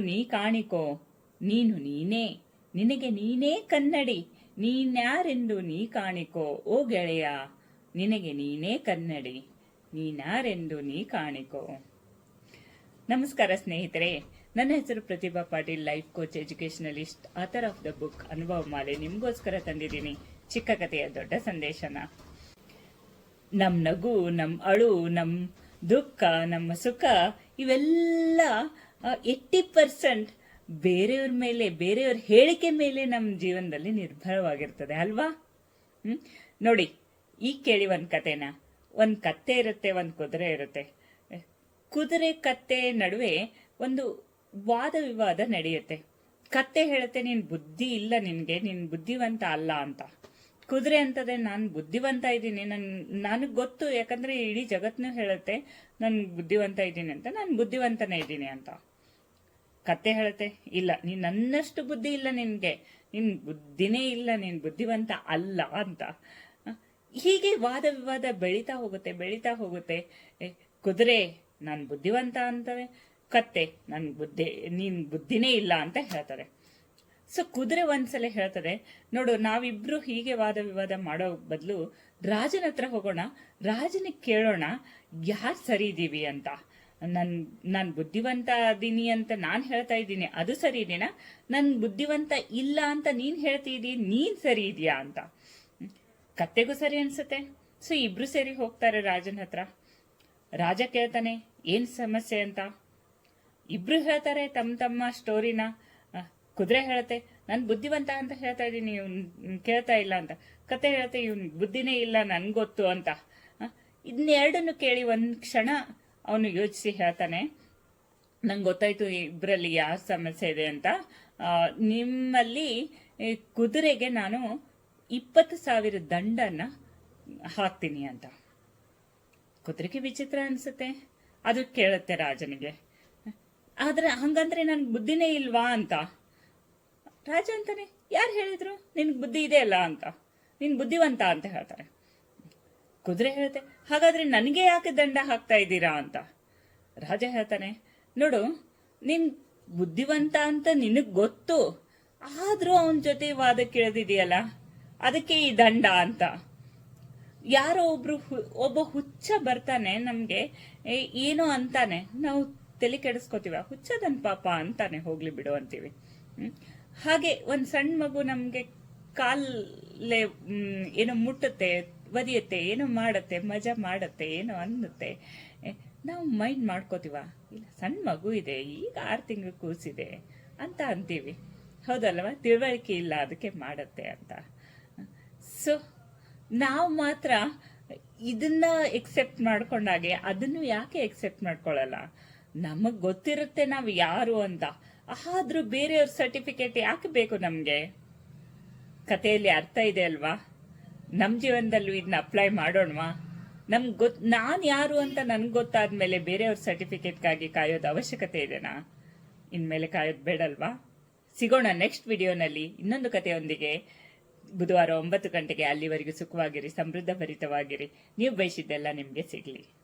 ನೀ ಕಾಣಿಕೋ, ನೀನು ನೀನೇ, ನಿನಗೆ ನೀನೇ ಕನ್ನಡಿ, ನೀನ್ಯಾರೆಂದು ನೀ ಕಾಣಿಕೋ, ಓ ಗೆಳೆಯ, ನಿನಗೆ ನೀನೇ ಕನ್ನಡಿ, ನೀನ್ಯಾರೆಂದು ನೀ ಕಾಣಿಕೋ. ನಮಸ್ಕಾರ ಸ್ನೇಹಿತರೆ, ನನ್ನ ಹೆಸರು Pratibha Patil, life coach educationalist author of the book, Anubhava Male. ನಿಮಗೋಸ್ಕರ ತಂದಿದ್ದೀನಿ ಚಿಕ್ಕ ಕಥೆಯ ದೊಡ್ಡ ಸಂದೇಶನ. ನಮ್ ನಗು, ನಮ್ ಅಳು, ನಮ್ ದುಃಖ, ನಮ್ಮ ಸುಖ, ಇವೆಲ್ಲ ಏಯ್ಟಿ ಪರ್ಸೆಂಟ್ ಬೇರೆಯವ್ರ ಮೇಲೆ, ಬೇರೆಯವ್ರ ಹೇಳಿಕೆ ಮೇಲೆ ನಮ್ಮ ಜೀವನದಲ್ಲಿ ನಿರ್ಭರವಾಗಿರ್ತದೆ, ಅಲ್ವಾ? ನೋಡಿ, ಈ ಕೇಳಿ ಒಂದು ಕತೆನ. ಒಂದು ಕತ್ತೆ ಇರುತ್ತೆ, ಒಂದು ಕುದುರೆ ಇರುತ್ತೆ. ಕುದುರೆ ಕತ್ತೆ ನಡುವೆ ಒಂದು ವಾದ ವಿವಾದ ನಡೆಯುತ್ತೆ. ಕತ್ತೆ ಹೇಳುತ್ತೆ, ನೀನ್ ಬುದ್ಧಿ ಇಲ್ಲ ನಿನಗೆ, ನೀನು ಬುದ್ಧಿವಂತ ಅಲ್ಲ ಅಂತ. ಕುದುರೆ ಅಂತದೆ, ನಾನು ಬುದ್ಧಿವಂತ ಇದ್ದೀನಿ. ನನ್, ನನಗೆ ಗೊತ್ತು, ಯಾಕಂದ್ರೆ ಇಡೀ ಜಗತ್ನು ಹೇಳುತ್ತೆ, ನಾನು ಬುದ್ಧಿವಂತ ಇದ್ದೀನಿ ಅಂತ. ನಾನು ಬುದ್ಧಿವಂತನೇ ಇದ್ದೀನಿ ಅಂತ. ಕತ್ತೆ ಹೇಳುತ್ತೆ, ಇಲ್ಲ, ನೀನ್ ನನ್ನಷ್ಟು ಬುದ್ಧಿ ಇಲ್ಲ ನಿನ್ಗೆ. ನಿನ್ ಬುದ್ಧಿನೇ ಇಲ್ಲ, ನೀನ್ ಬುದ್ಧಿವಂತ ಅಲ್ಲ ಅಂತ. ಹೀಗೆ ವಾದ ವಿವಾದ ಬೆಳೀತಾ ಹೋಗುತ್ತೆ ಬೆಳೀತಾ ಹೋಗುತ್ತೆ. ಕುದುರೆ, ನಾನು ಬುದ್ಧಿವಂತ ಅಂತವೆ. ಕತ್ತೆ, ನನ್ ಬುದ್ಧಿ, ನೀನ್ ಬುದ್ಧಿನೇ ಇಲ್ಲ ಅಂತ ಹೇಳ್ತಾರೆ. ಸೊ ಕುದುರೆ ಒಂದ್ಸಲ ಹೇಳ್ತದೆ, ನೋಡು, ನಾವಿಬ್ರು ಹೀಗೆ ವಾದ ವಿವಾದ ಮಾಡೋ ಬದಲು ರಾಜನ ಹತ್ರ ಹೋಗೋಣ, ರಾಜನಿಗೆ ಕೇಳೋಣ, ಯಾರು ಸರಿ ಇದ್ದೀವಿ ಅಂತ. ನನ್, ನಾನು ಬುದ್ಧಿವಂತ ಅದೀನಿ ಅಂತ ನಾನು ಹೇಳ್ತಾ ಇದ್ದೀನಿ, ಅದು ಸರಿ ಇದೆಯಾ ನನ್ ಬುದ್ಧಿವಂತ ಇಲ್ಲ ಅಂತ ನೀನ್ ಹೇಳ್ತಿದೀ ನೀನ್ ಸರಿ ಇದೆಯಾ ಅಂತ. ಕತ್ತೆಗೂ ಸರಿ ಅನ್ಸುತ್ತೆ. ಸೊ ಇಬ್ರು ಸೇರಿ ಹೋಗ್ತಾರೆ ರಾಜನ ಹತ್ರ. ರಾಜ ಕೇಳ್ತಾನೆ, ಏನ್ ಸಮಸ್ಯೆ ಅಂತ? ಇಬ್ರು ಹೇಳ್ತಾರೆ ತಮ್ಮ ತಮ್ಮ ಸ್ಟೋರಿನ ಕುದುರೆ ಹೇಳುತ್ತೆ, ನಾನು ಬುದ್ಧಿವಂತ ಅಂತ ಹೇಳ್ತಾ ಇದ್ದೀನಿ, ಇವ್ನು ಕೇಳ್ತಾ ಇಲ್ಲ ಅಂತ. ಕತೆ ಹೇಳುತ್ತೆ, ಇವ್ನ್ ಬುದ್ಧಿನೇ ಇಲ್ಲ, ನನ್ಗೆ ಗೊತ್ತು ಅಂತ. ಇನ್ನೆರಡನ್ನು ಕೇಳಿ ಒಂದು ಕ್ಷಣ ಅವನು ಯೋಚಿಸಿ ಹೇಳ್ತಾನೆ, ನಂಗೆ ಗೊತ್ತಾಯ್ತು ಇಬ್ಬರಲ್ಲಿ ಯಾವ ಸಮಸ್ಯೆ ಇದೆ ಅಂತ. ನಿಮ್ಮಲ್ಲಿ ಕುದುರೆಗೆ ನಾನು ಇಪ್ಪತ್ತು ಸಾವಿರ ದಂಡನ್ನ ಹಾಕ್ತೀನಿ ಅಂತ. ಕುದುರೆಗೆ ವಿಚಿತ್ರ ಅನ್ಸುತ್ತೆ. ಅದು ಕೇಳುತ್ತೆ ರಾಜನಿಗೆ. ಆದ್ರೆ ಹಂಗಂದ್ರೆ ನನಗೆ ಬುದ್ಧಿನೇ ಇಲ್ವಾ? ಅಂತ. ರಾಜ ಅಂತಾನೆ, ಯಾರು ಹೇಳಿದ್ರು? ನಿನ್ಗೆ ಬುದ್ಧಿ ಇದೆ ಅಲ್ಲ ಅಂತ. ನಿನ್ ಬುದ್ಧಿವಂತ ಅಂತ ಹೇಳ್ತಾರೆ. ಕುದುರೆ ಹೇಳ್ತೆ, ಹಾಗಾದ್ರೆ ನನಗೆ ಯಾಕೆ ದಂಡ ಹಾಕ್ತಾ ಇದ್ದೀರಾ ಅಂತ. ರಾಜ ಹೇಳ್ತಾನೆ, ನೋಡು, ನಿನ್ ಬುದ್ಧಿವಂತ ಅಂತ ನಿನಗ್ ಗೊತ್ತು, ಆದ್ರೂ ಅವನ ಜೊತೆ ವಾದ ಕೇಳಿದಿದೆಯಲ್ಲ ಅದಕ್ಕೆ ಈ ದಂಡ ಅಂತ. ಯಾರೋ ಒಬ್ರು ಒಬ್ಬ ಹುಚ್ಚ ಬರ್ತಾನೆ ನಮ್ಗೆ ಏನು ಅಂತಾನೆ. ನಾವು ತಲೆ ಕೆಡಿಸ್ಕೋತೀವ. ಹುಚ್ಚದನ್ ಪಾಪ ಅಂತಾನೆ ಹೋಗ್ಲಿ ಬಿಡು ಅಂತೀವಿ. ಹಾಗೆ ಒಂದ್ ಸಣ್ಣ ಮಗು ನಮ್ಗೆ ಕಾಲೇ ಏನೋ ಮುಟ್ಟುತ್ತೆ, ಒದಿಯುತ್ತೆ, ಏನೋ ಮಾಡುತ್ತೆ, ಮಜಾ ಮಾಡುತ್ತೆ, ಏನೋ ಅನ್ನುತ್ತೆ. ನಾವು ಮೈಂಡ್ ಮಾಡ್ಕೋತೀವ? ಇಲ್ಲ, ಸಣ್ಣ ಮಗು ಇದೆ, ಈಗ ಆರು ತಿಂಗಳು ಕೂಸಿದೆ ಅಂತ ಅಂತೀವಿ. ಹೌದಲ್ವಾ? ತಿಳುವಳಿಕೆ ಇಲ್ಲ, ಅದಕ್ಕೆ ಮಾಡತ್ತೆ ಅಂತ. ಸೊ ನಾವು ಮಾತ್ರ ಇದನ್ನ ಎಕ್ಸೆಪ್ಟ್ ಮಾಡ್ಕೊಂಡಾಗೆ ಅದನ್ನು ಯಾಕೆ ಎಕ್ಸೆಪ್ಟ್ ಮಾಡ್ಕೊಳ್ಳಲ್ಲ ನಮಗ್ ಗೊತ್ತಿರುತ್ತೆ ನಾವು ಯಾರು ಅಂತ. ಆದ್ರೂ ಬೇರೆಯವ್ರ ಸರ್ಟಿಫಿಕೇಟ್ ಯಾಕೆ ಬೇಕು ನಮ್ಗೆ? ಕಥೆಯಲ್ಲಿ ಅರ್ಥ ಇದೆ ಅಲ್ವಾ? ನಮ್ಮ ಜೀವನದಲ್ಲೂ ಇದನ್ನ ಅಪ್ಲೈ ಮಾಡೋಣವಾ? ನಮ್ಗೆ ಗೊತ್, ನಾನು ಯಾರು ಅಂತ ನನ್ಗೆ ಗೊತ್ತಾದ್ಮೇಲೆ ಬೇರೆಯವ್ರ ಸರ್ಟಿಫಿಕೇಟ್ಗಾಗಿ ಕಾಯೋದು ಅವಶ್ಯಕತೆ ಇದೆನಾ? ಇನ್ಮೇಲೆ ಕಾಯೋದು ಬೇಡಲ್ವಾ? ಸಿಗೋಣ ನೆಕ್ಸ್ಟ್ ವಿಡಿಯೋನಲ್ಲಿ ಇನ್ನೊಂದು ಕಥೆಯೊಂದಿಗೆ. ಬುಧವಾರ ಒಂಬತ್ತು ಗಂಟೆಗೆ ಅಲ್ಲಿವರೆಗೂ ಸುಖವಾಗಿರಿ ಸಮೃದ್ಧ ಭರಿತವಾಗಿರಿ ನೀವು ಬಯಸಿದ್ದೆಲ್ಲ ನಿಮಗೆ ಸಿಗಲಿ.